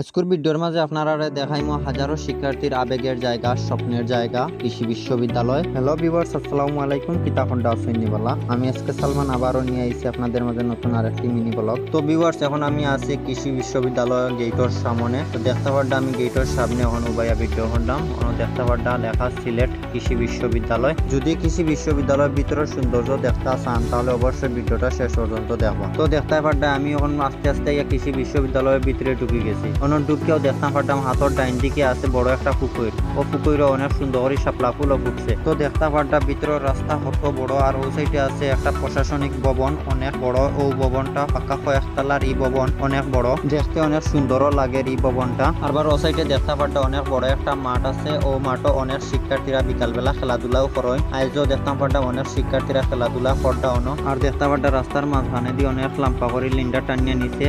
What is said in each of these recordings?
আজকের ভিডিওর মাঝে আপনারা দেখাইমো হাজারো শিক্ষার্থীর আবেগের জায়গা, স্বপ্নের জায়গা, কৃষি বিশ্ববিদ্যালয়। হ্যালো ভিউয়ার্স আসসালামু আলাইকুম কিতাবন্ডা আসেননিবালা আমি এসকে সালমান আবারও নিয়ে আইছি আপনাদের মাঝে নতুন আরেকটি মিনি ব্লগ তো ভিউয়ার্স এখন আমি আছি কৃষি বিশ্ববিদ্যালয় গেটের সামনে। তো দেখতে পারডা আমি গেটের সামনে এখন উবাইয়া ভিডিও করলাম। এখন দেখতে পারডা লেখা সিলেট কৃষি বিশ্ববিদ্যালয়। যদি কৃষি বিশ্ববিদ্যালয়ের ভিতরে সৌন্দর্য দেখতে চান, তাহলে অবশ্যই ভিডিওটা শেষ পর্যন্ত দেখবা। তো দেখতে পারডা আমি এখন আস্তে আস্তে কৃষি বিশ্ববিদ্যালয়ের ভিতরে ঢুকে গেছি। অন্য ঢুকেও দেখতে পারতাম হাতের ডাইন দিকে আছে বড় একটা পুকুর। ও পুকুরে অনেক সুন্দর শাপলা ফুলও ফুটছে। তো দেখতে পারতাম ভিতরের রাস্তা কত বড় আর ও সাইডে আছে একটা প্রশাসনিক ভবন, অনেক বড়। ও ভবনটা পাকা কয়েকতলার এই ভবন, অনেক বড়। দেখতে অনেক সুন্দরও লাগে এই ভবনটা। আবার ও সাইডে দেখতে পারতাম অনেক বড় একটা মাঠ আছে। ও মাঠও অনেক শিক্ষার্থীরা বিকালবেলা খেলাধুলাও করে আইজও দেখতে পারতাম অনেক শিক্ষার্থীরা খেলাধুলা করতা অন আর দেখতে পারতাম রাস্তার মাঝখানে দিয়ে অনেক লাম্পা করে লিন্ডা টানিয়ে নিছে।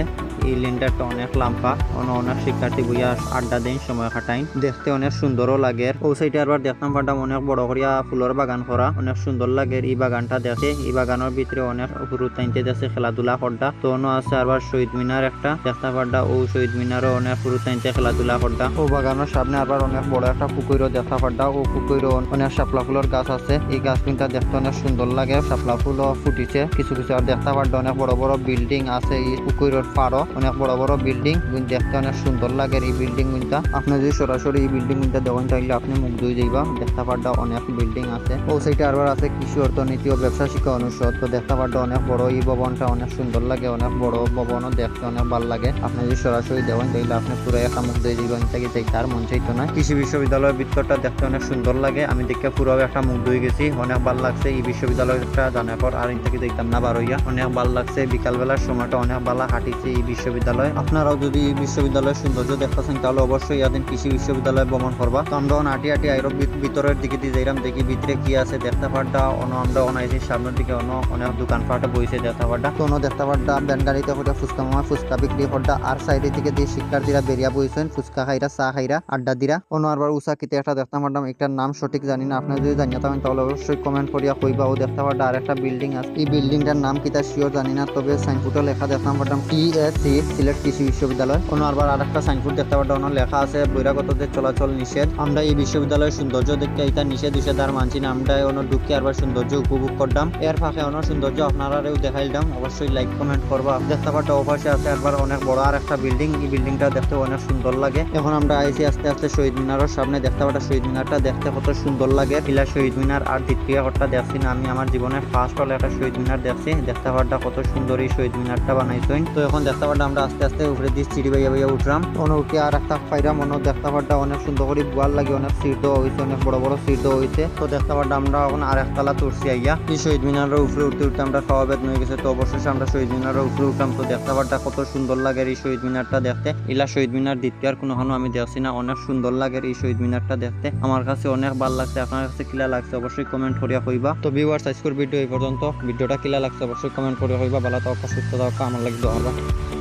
এই লিন্ডারটা অনেক লাম্পা। অন্য অনেক শিক্ষার্থী বইয়া আড্ডা দিন সময় কাটাইন দেখতে অনেক সুন্দরও লাগে। ও সাইডে আবার দেখতাম পারতাম অনেক বড় করিয়া ফুলের বাগান করা। অনেক সুন্দর লাগে এই বাগানটা দেখে। এই বাগানের ভিতরে অনেক গুরু তাইনতে আছে খেলাধুলা করতা তো আছে আবার শহীদ মিনার একটা। দেখতে পারতা ও শহীদ মিনারও অনেক গুরু তাইনতে খেলাধুলা করতা ও বাগানের সামনে আবার অনেক বড় একটা পুকুরও দেখা পারতা ও পুকুরও অনেক শাপলা ফুলের গাছ আছে। এই গাছ কিন্তু দেখতে অনেক সুন্দর লাগে। শাপলা ফুলও ফুটিছে। কিছু কিছু আর দেখতে পারতা অনেক বড় বড় বিল্ডিং আছে। এই পুকুরের পাড়ও অনেক বড় বড় বিল্ডিং। দেখতে অনেক সুন্দর লাগে এই বিল্ডিং গুনটা। আপনি যদি সরাসরি এই বিল্ডিং গুনটা দেখেন, তাহলে আপনি মুখ দুই যাইবা। দেখতে পারতা অনেক বিল্ডিং আছে। ও সাইডে আবার আছে কৃষি অর্থনীতি ও ব্যবসা শিক্ষা অনুষদ। তো দেখতে পারতা অনেক বড় এই ভবনটা, অনেক সুন্দর লাগে, অনেক বড় ভবনও দেখতে অনেক ভালো লাগে। আপনি যদি সরাসরি দেখেন, তাহলে আপনি পুরো একটা মুখ দুই যাইবেন থেকে যাই তার মন চাইতো না। কৃষি বিশ্ববিদ্যালয়ের ভিতরটা দেখতে অনেক সুন্দর লাগে। আমি দেখে পুরো একটা মুখ দুই গেছি। অনেক ভালো লাগছে এই বিশ্ববিদ্যালয়টা জানার পর। আর থেকে দেখতাম না বারোইয়া। অনেক ভালো লাগছে। বিকালবেলার সময়টা অনেক ভালো হাঁটিছে এই বিশ্ববিদ্যালয়। আপনারাও যদি এই বিশ্ববিদ্যালয়ের সৌন্দর্য দেখতেছেন, তাহলে অবশ্যই ইয়াদিন কৃষি বিশ্ববিদ্যালয় ভ্রমণ করবা। তো আমরা অন হাঁটি হাঁটি আইরব ভিতরের দিকে দিয়ে যাইলাম দেখি ভিতরে কি আছে দেখতে পারটা অন আমরা অনাইছি সামনের দিকে অন অনেক দোকান পাটে বইছে দেখতে পারটা তো অন্য দেখতে পারটা ব্যান গাড়িতে হইটা ফুচকা মামা, ফুচকা বিক্রি করটা আর সাইডে দিকে দিয়ে শিক্ষার্থীরা বেরিয়া বইছেন, ফুচকা খাইরা, চা খাইরা, আড্ডা দিরা। অন্য আবার উষা কিতে একটা দেখতে পারতাম একটার নাম সঠিক জানি না আপনারা যদি জানিয়ে থাকেন, তাহলে অবশ্যই কমেন্ট করিয়া কইবা, ও দেখতে পারটা আর একটা বিল্ডিং আছে। এই বিল্ডিংটার নাম কিতা শিওর জানি না, তবে সাইনবোর্ডে লেখা দেখতে পারতাম টি এস সি সিলেট কৃষি বিশ্ববিদ্যালয়। অন্য আবার আর একটা সাইনবোর্ড দেখতে অন্য লেখা আছে বৈরাগতদের চলাচল নিষেধ। আমরা এই বিশ্ববিদ্যালয়ের সৌন্দর্য দেখতে এটা নিষেধ আর মানছি না। আমরা অন্য ঢুকি আবার সৌন্দর্য উপভোগ করতাম। এর ফাঁকে অন্য সৌন্দর্য আপনারাও দেখাইলাম। অবশ্যই লাইক কমেন্ট করবা। দেখতে পারটা ওপাশে আছে একবার অনেক বড় আর একটা বিল্ডিং এই বিল্ডিংটা দেখতে অনেক সুন্দর লাগে। এখন আমরা আইসি আস্তে আস্তে শহীদ মিনারের সামনে। দেখতে পারটা শহীদ মিনারটা দেখতে কত সুন্দর লাগে। পিলা শহীদ মিনার আর দ্বিতীয় ঘরটা দেখছি না আমি। আমার জীবনের ফার্স্ট হলে একটা শহীদ মিনার দেখছি। দেখতে পারটা কত সুন্দর এই শহীদ মিনারটা বানাইছেন। তো এখন দেখতে পারটা আমরা আস্তে আস্তে উপরে দিয়ে চিড়ি বাইয়া বাইয়া উঠলাম অন্য উঠে আর একটা পাইরা মনে দেখতে পারটা অনেক সুন্দর করে গোয়াল লাগে, অনেক সিট হয়েছে, অনেক বড় বড় সিট হয়েছে। তো দেখতে পারটা আমরা এখন আর একতলা তুলছি আইয়া। এই শহীদ মিনারের উপরে উঠতে উঠতে আমরা খাওয়া বেদ হয়ে গেছে, তো অবশ্যই আমরা শহীদ মিনারের উপরে উঠলাম। তো দেখতে পারটা কত সুন্দর লাগে এই শহীদ মিনারটা দেখতে। ইলা শহীদ মিনার দ্বিতীয় আর কোনো আমি দেখছি না, অনেক সুন্দর লাগে এই শহীদ মিনারটা দেখতে। আমার কাছে অনেক ভালো লাগছে, আপনার কাছে কিলা লাগছে অবশ্যই কমেন্ট করিয়া কইবা। তো ভিউয়ার্স আজকের ভিডিও এই পর্যন্ত। ভিডিওটা কিলা লাগছে অবশ্যই কমেন্ট করিয়া কইবা। ভালো থাকা সুস্থ থাকা আমার লাগবে দোয়া